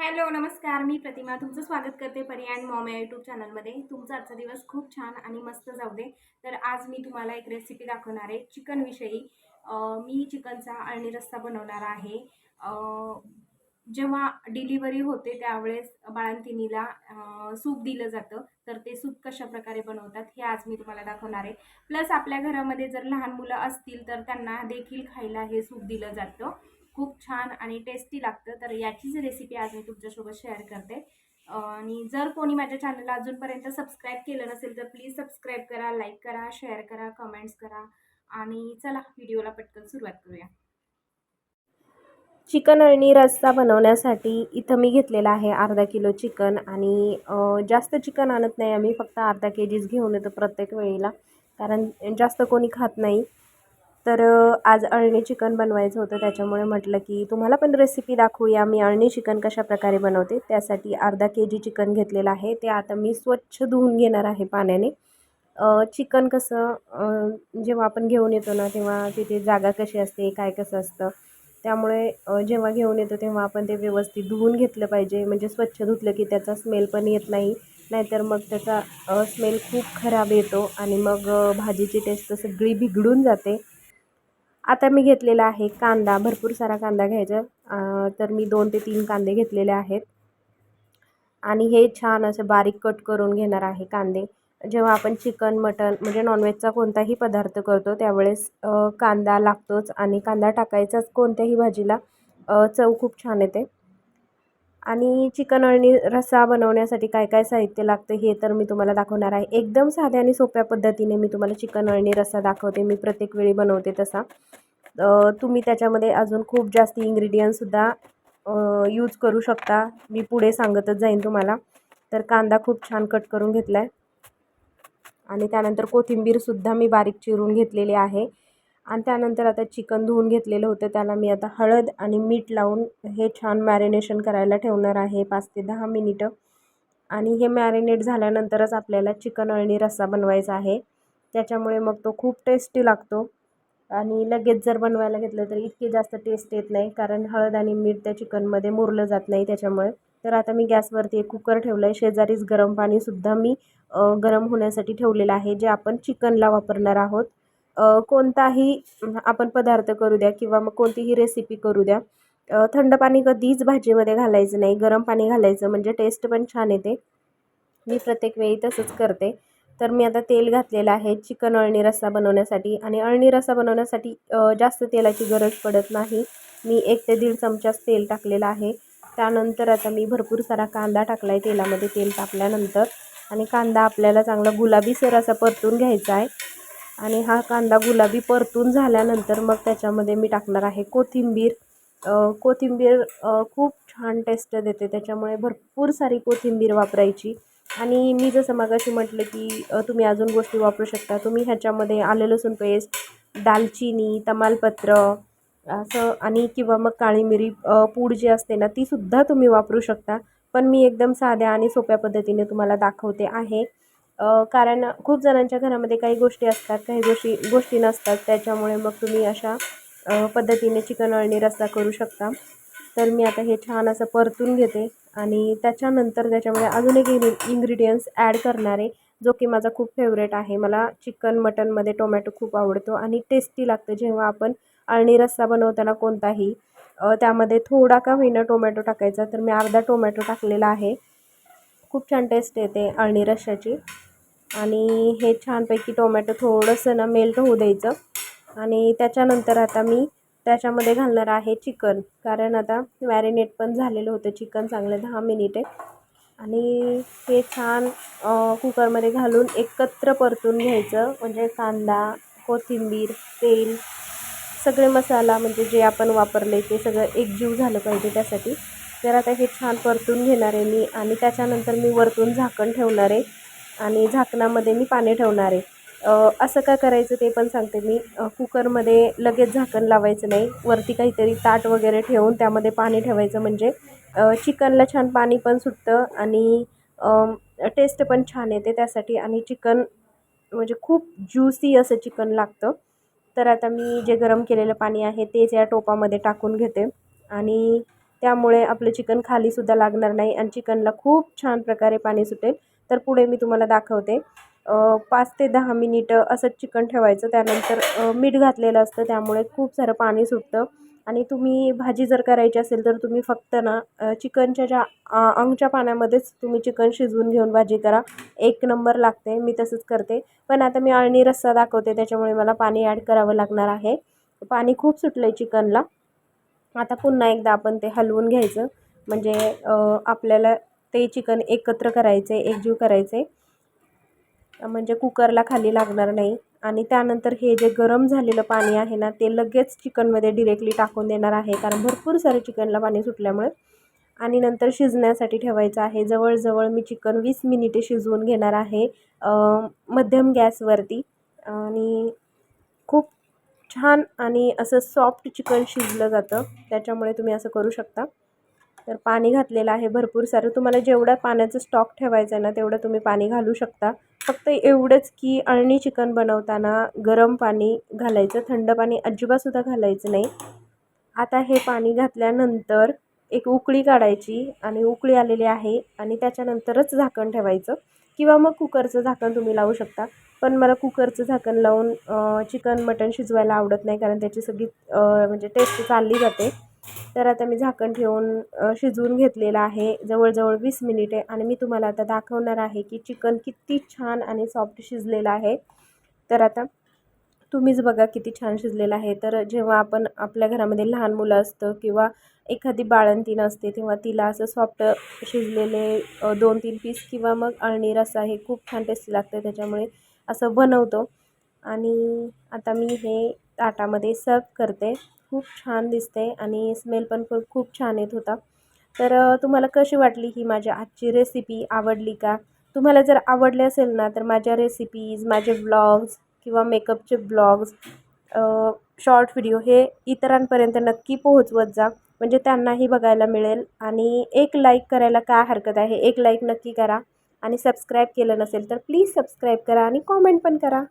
Hello नमस्कार. मी प्रतिमा. तुमचं स्वागत करते परी अँड मॉम या यूट्यूब चॅनलमध्ये तुमचा आजचा दिवस खूप छान आणि मस्त जाऊ दे. तर आज मी तुम्हाला एक रेसिपी दाखवणार आहे. चिकनविषयी मी चिकनचा अळणी रस्सा बनवणार आहे. जेव्हा डिलिव्हरी होते त्यावेळेस बाळंतिनीला सूप दिलं जातं. तर ते सूप कशा प्रकारे बनवतात हे आज मी तुम्हाला दाखवणार आहे. प्लस आपल्या घरामध्ये जर लहान मुलं असतील तर त्यांना देखील खायला हे सूप दिलं जातं. खूप छान आणि टेस्टी लागतं. तर याचीच रेसिपी आज मी तुमच्यासोबत शेअर करते. आणि जर कोणी माझ्या चॅनलला अजूनपर्यंत सबस्क्राईब केलं नसेल तर प्लीज सबस्क्राईब करा लाईक करा शेअर करा कमेंट्स करा. आणि चला व्हिडिओला पटकन सुरुवात करूया. चिकन अळणी रस्सा बनवण्यासाठी इथं मी घेतलेला आहे अर्धा किलो चिकन. आणि जास्त चिकन आणत नाही आम्ही फक्त अर्धा के जीच घेऊन येतो प्रत्येक वेळेला. कारण जास्त कोणी खात नाही. तर आज अळणी चिकन बनवायचं होतं. त्याच्यामुळे म्हटलं की तुम्हाला पण रेसिपी दाखवूया. मी अळणी चिकन कशा प्रकारे बनवते. त्यासाठी अर्धा के जी चिकन घेतलेलं आहे. ते आता मी स्वच्छ धुवून घेणार आहे पाण्याने. चिकन कसं जेव्हा आपण घेऊन येतो ना तेव्हा तिथे जागा कशी असते काय कसं असतं त्यामुळे जेव्हा घेऊन येतो तेव्हा आपण ते व्यवस्थित धुवून घेतलं पाहिजे. म्हणजे स्वच्छ धुतलं की त्याचा स्मेल पण येत नाही. नाहीतर मग त्याचा स्मेल खूप खराब येतो आणि मग भाजीची टेस्ट सगळी बिघडून जाते. आता मी घेतलेला आहे कांदा भरपूर सारा कांदा घ्यायचा. तर मी दोन ते तीन कांदे घेतलेले आहेत. आणि हे छान असं बारीक कट करून घेणार आहे कांदे. जेव्हा आपण चिकन मटन म्हणजे नॉनव्हेजचा कोणताही पदार्थ करतो त्यावेळेस कांदा लागतोच आणि कांदा टाकायचाच कोणत्याही भाजीला चव खूप छान येते. आणि चिकन अळणी रस्सा बनवण्यासाठी काय काय साहित्य लागतं हे तर मी तुम्हाला दाखवणार आहे. एकदम साध्या आणि सोप्या पद्धतीने मी तुम्हाला चिकन अळणी रस्सा दाखवते. मी प्रत्येक वेळी बनवते तसा. तुम्ही त्याच्यामध्ये अजून खूप जास्त इंग्रेडियंटसुद्धा यूज करू शकता. मी पुढे सांगतच जाईन तुम्हाला. तर कांदा खूप छान कट करून घेतला आहे आणि त्यानंतर कोथिंबीरसुद्धा मी बारीक चिरून घेतलेली आहे. आणि त्यानंतर आता चिकन धुवून घेतलेलं होतं. त्याला मी आता हळद आणि मीठ लावून हे छान मॅरिनेशन करायला ठेवणार आहे पाच ते दहा मिनिटं. आणि हे मॅरिनेट झाल्यानंतरच आपल्याला चिकन अळणी रस्सा बनवायचा आहे. त्याच्यामुळे मग तो खूप टेस्टी लागतो. आणि लगेच जर बनवायला घेतलं तर इतके जास्त टेस्ट येत नाही कारण हळद आणि मीठ त्या चिकनमध्ये मुरलं जात नाही त्याच्यामुळे. तर आता मी गॅसवरती एक कुकर ठेवलं आहे शेजारीच गरम पाणीसुद्धा मी गरम होण्यासाठी ठेवलेलं आहे जे आपण चिकनला वापरणार आहोत. कोणताही आपण पदार्थ करू द्या किंवा मग कोणतीही रेसिपी करू द्या थंड पाणी कधीच भाजीमध्ये घालायचं नाही गरम पाणी घालायचं म्हणजे टेस्ट पण छान येते. मी प्रत्येक वेळी तसंच करते. तर मी आता तेल घातलेलं आहे चिकन अळणी रस्सा बनवण्यासाठी आणि अळणी रस्सा बनवण्यासाठी जास्त तेलाची गरज पडत नाही. मी एक ते दीड चमचाच तेल टाकलेलं आहे. त्यानंतर आता मी भरपूर सारा कांदा टाकला आहे तेलामध्ये तेल टाकल्यानंतर. आणि कांदा आपल्याला चांगला गुलाबीसर असा परतून घ्यायचा आहे. आणि हा कांदा गुलाबी परतून झाल्यानंतर मग त्याच्यामध्ये मी टाकणार आहे कोथिंबीर. कोथिंबीर खूप छान टेस्ट देते. त्याच्यामुळे भरपूर सारी कोथिंबीर वापरायची. आणि मी जसं मगाशी म्हटलं की तुम्ही अजून गोष्टी वापरू शकता. तुम्ही ह्याच्यामध्ये आलं लसूण पेस्ट दालचिनी तमालपत्र असं आणि किंवा मग काळी मिरी पूड जी असते ना तीसुद्धा तुम्ही वापरू शकता. पण मी एकदम साध्या आणि सोप्या पद्धतीने तुम्हाला दाखवते आहे. कारण खूप जणांच्या घरामध्ये काही गोष्टी असतात काही गोष्टी गोष्टी नसतात. त्याच्यामुळे मग तुम्ही अशा पद्धतीने चिकन अळणी रस्सा करू शकता. तर मी आता हे छान असं परतून घेते आणि त्याच्यानंतर त्याच्यामध्ये अजून एक इन्ग्री इन्ग्रेडियंट्स ॲड करणार आहे जो की माझा खूप फेवरेट आहे. मला चिकन मटनमध्ये टोमॅटो खूप आवडतो आणि टेस्टी लागतं. जेव्हा आपण अळणी रस्सा बनवताना कोणताही त्यामध्ये थोडा का होईना टोमॅटो टाकायचा तर मी अर्धा टोमॅटो टाकलेला आहे. खूप छान टेस्ट येते अळणी रश्श्याची आणि हे छानपैकी टोमॅटो थोडंसं ना मेल्ट होऊ द्यायचं. आणि त्याच्यानंतर आता मी त्याच्यामध्ये घालणार आहे चिकन. कारण आता मॅरिनेट पण झालेलं होतं चिकन चांगलं दहा मिनिटे. आणि हे छान कुकरमध्ये घालून एकत्र परतून घ्यायचं. म्हणजे कांदा कोथिंबीर तेल सगळे मसाला म्हणजे जे आपण वापरले ते सगळं एकजीव झालं पाहिजे त्यासाठी. तर आता हे छान परतून घेणार आहे मी. आणि त्याच्यानंतर मी वरतून झाकण ठेवणार आहे. आणि झाकणामध्ये मी पाणी ठेवणार आहे. असं का करायचं ते पण सांगते मी. कुकरमध्ये लगेच झाकण लावायचं नाही. वरती काहीतरी ताट वगैरे ठेवून त्यामध्ये पाणी ठेवायचं म्हणजे चिकनला छान पाणी पण सुटतं आणि टेस्ट पण छान येते त्यासाठी. आणि चिकन म्हणजे खूप ज्युसी असं चिकन लागतं. तर आता मी जे गरम केलेलं पाणी आहे तेच या टोपामध्ये टाकून घेते. आणि त्यामुळे आपलं चिकन खालीसुद्धा लागणार नाही आणि चिकनला खूप छान प्रकारे पाणी सुटेल. तर पुढे मी तुम्हाला दाखवते. पाच ते दहा मिनिटं असंच चिकन ठेवायचं. त्यानंतर मीठ घातलेलं असतं. त्यामुळे खूप सारं पाणी सुटतं. आणि तुम्ही भाजी जर करायची असेल तर तुम्ही फक्त ना चिकनच्या ज्या अंगच्या पाण्यामध्येच तुम्ही चिकन शिजवून घेऊन भाजी करा. एक नंबर लागते. मी तसंच करते. पण आता मी अळणी रस्सा दाखवते. त्याच्यामुळे मला पाणी ॲड करावं लागणार आहे. पाणी खूप सुटलं आहे चिकनला. आता पुन्हा एकदा आपण ते हलवून घ्यायचं. म्हणजे आपल्याला ते चिकन एकत्र करायचे एकजीव करायचे. म्हणजे कुकरला खाली लागणार नाही. आणि त्यानंतर हे जे गरम झालेलं पाणी आहे ना ते लगेच चिकनमध्ये डिरेक्टली टाकून देणार आहे. कारण भरपूर सारं चिकनला पाणी सुटल्यामुळे. आणि नंतर शिजण्यासाठी ठेवायचं आहे. जवळजवळ मी चिकन वीस मिनिटे शिजवून घेणार आहे मध्यम गॅसवरती. आणि खूप छान आणि असं सॉफ्ट चिकन शिजलं जातं. त्याच्यामुळे तुम्ही असं करू शकता. तर पाणी घातलेलं आहे भरपूर सारं. तुम्हाला जेवढं पाण्याचं स्टॉक ठेवायचं आहे ना तेवढं तुम्ही पाणी घालू शकता. फक्त एवढंच की अळणी चिकन बनवताना गरम पाणी घालायचं थंड पाणी अजिबातसुद्धा घालायचं नाही. आता हे पाणी घातल्यानंतर एक उकळी काढायची आणि उकळी आलेली आहे आणि त्याच्यानंतरच झाकण ठेवायचं. किंवा मग कुकरचं झाकण तुम्ही लावू शकता. पण मला कुकरचं झाकण लावून चिकन मटण शिजवायला आवडत नाही कारण त्याची सगळी म्हणजे टेस्ट चालली जाते. तर आता मी झाकण ठेवून शिजवून घेतलेलं आहे. जवळजवळ वीस मिनिटे आणि मी तुम्हाला आता दाखवणार आहे की चिकन किती छान आणि सॉफ्ट शिजलेलं आहे. तर आता तुम्हीच बघा किती छान शिजलेलं आहे. तर जेव्हा आपण आपल्या घरामध्ये लहान मुलं असतं किंवा एखादी बाळंतीन असते तेव्हा तिला असं सॉफ्ट शिजलेले दोन तीन पीस किंवा मग अळणी रस्सा हे खूप छान टेस्टी लागतं. त्याच्यामुळे असं बनवतो. आणि आता मी हे ताटामध्ये सर्व करते. खूप छान दिसते आणि स्मेल पण खूप खूप छान येत होता. तर तुम्हाला कशी वाटली ही माझ्या आजची रेसिपी आवडली का? तुम्हाला जर आवडले असेल ना तर माझ्या रेसिपीज माझे ब्लॉग्स किंवा मेकअपचे ब्लॉग्स शॉर्ट व्हिडिओ हे इतरांपर्यंत नक्की पोहोचवत जा. म्हणजे त्यांनाही बघायला मिळेल. आणि एक लाईक करायला काय हरकत आहे? एक लाईक नक्की करा. आणि सबस्क्राईब केलं नसेल तर प्लीज सबस्क्राईब करा आणि कॉमेंट पण करा.